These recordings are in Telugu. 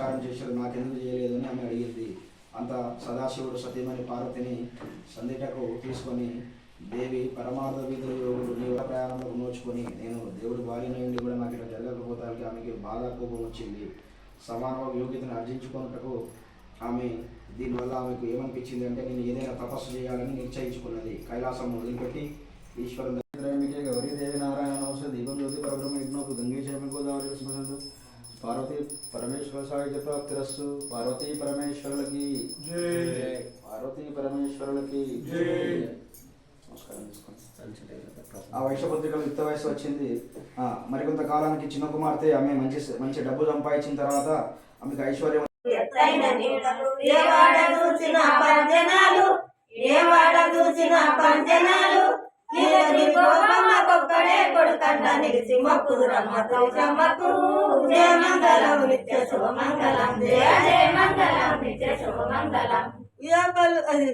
నమస్కారం చేశారు. నాకెందుకు చేయలేదు అని ఆమె అడిగింది. అంత సదాశివుడు సతీమణి పార్వతిని సందిటకు తీసుకొని దేవి పరమార్థ విధులు యోగుడు నీ ప్రయాణంలో నోచుకొని నేను దేవుడు భార్య నుండి కూడా నాకు ఇలా జరగకపోతానికి ఆమెకి బాధ కోపం వచ్చింది. సమానవ యోగ్యతను అర్జించుకున్నటకు ఆమె దీనివల్ల ఆమెకు ఏమనిపించింది అంటే నేను ఏదైనా తపస్సు చేయాలని నిశ్చయించుకున్నది. కైలాసం వదిలిపెట్టి ఈశ్వరుని గౌరీ దేవి నారాయణ దీపం జ్యోతి పరబ్రహ్మ యజ్ఞకు గంగే గోదావరి పార్వతీ పరమేశ్వర సాహిత్య ప్రాప్తిరస్సు పార్వతీ పరమేశ్వరులకి. పార్వతీ పరమేశ్వరులకి. నమస్కారం ఆ వైశ్య పత్రికలు యుక్త వయసు వచ్చింది. ఆ, మరికొంత కాలానికి చిన్న కుమార్తె ఆమె మంచి మంచి డబ్బు సంపాదించిన తర్వాత ఆమెకు ఐశ్వర్యం ఏ వాడ కొడుకంట నిలిచి మొక్కుదు రమ్మ తులసమ్మకు జయ మంగళం నిత్య శుభ మంగళం జయ జయ మంగళం నిత్య శుభమంగళం. యాపలు అది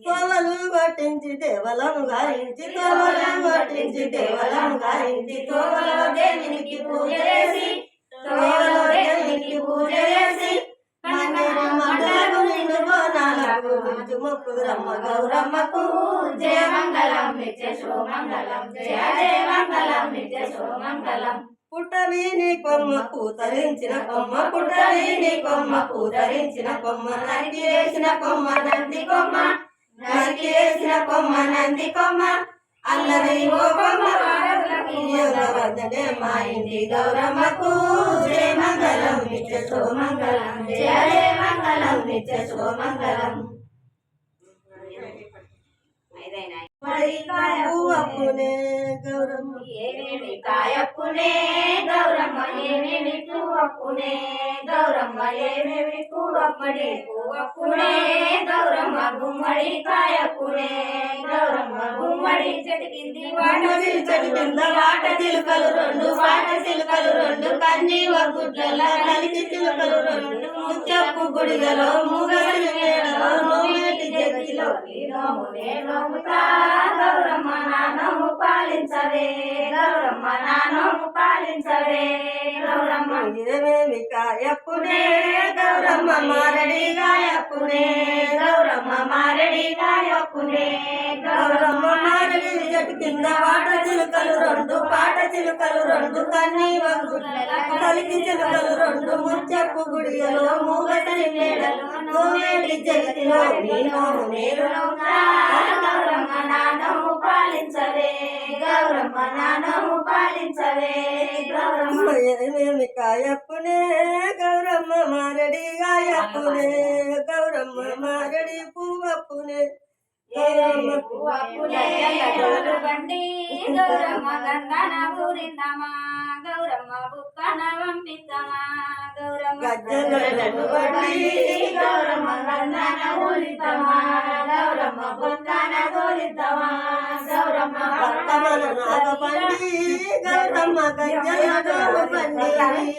కోవలు పట్టించి దేవలను గాయించి తోవలను పట్టించి దేవలను గాయించి తోవలో దేవునికి పూజ చేసి తోవలో దేవునికి పూజ చేసి మంగళ మండలకు నిన్ను బోనాలకు మంచు మొక్కుదురమ్మ గౌరమ్మకు. నిత్య శుభమంగళం జయ జయ మంగళం నిత్య శుభమంగళం పుట్టవీని కొమ్మకు తరించిన కొమ్మ పుట్టవీని కొమ్మకు తరించిన కొమ్మ నరికి వేసిన కొమ్మ నంది కొమ్మ నరికి వేసిన కొమ్మ నంది కొమ్మ. అల్లరి ఓ కొమ్మ మా ఇంటి గౌరమ్మకు జయ మంగళం నిత్య సోమంగళం జయ జయ మంగళం నిత్య సోమంగళం అప్పునే గౌరమ్మ ఏమేమి కాయప్పునే గౌరమ్మ ఏమేమి పువ్వప్పునే గౌరమ్మ ఏమేమి పువ్వప్పడి పువ్వప్పునే గౌరమ్మ గుమ్మడి కాయప్పునే గౌరమ్మ గుమ్మడి చెట్టు కింది వాట చిలుకలు రెండు వాట చిలుకలు రెండు. కన్ని గుడ్ల కలిసి చిలుకలు రెండు. ముచ్చప్పు గుడిగలో మూగలి నోమేటి నోముతా గౌరమ్మ నానము పాలించవే గౌరమ్మ నానము పాలించవే గౌరమ్మ. ఏమేమి కాయప్పునే గౌరమ్మ మారడి గాయప్పునే గౌరమ్మ మారడి గాయప్పునే గౌరమ్మ చెట్టు కింద వాట చిలుకలు రెండు పాట చిలుకలు రెండు కన్నీ కలికి చిలుకలు రెండు ముచ్చప్పు గుడిగలో మూగతని మేడలు నోవేటి జగతిలో నీ నేను గౌరమ్మ నానము పాలించవే గౌరమ్మ నానము పాలించవే గౌరమ్మ. ఏమేమి కాయప్పునే గౌరమ్మ మారడి గాయప్పునే గౌరమ్మ మారడి పువ్వప్పునే. గౌరమ్మ గంగన పూరిందమా? గౌరమ్మ బుక్కన పంపిద్దామా? గౌరమ్మ గౌరమ్మ గంధన ఊరిద్దమా గౌరమ్మ బొక్కన గోరిద్దమా గౌరమ్మ పండి. గౌరమ్మ గజ్జలను బండి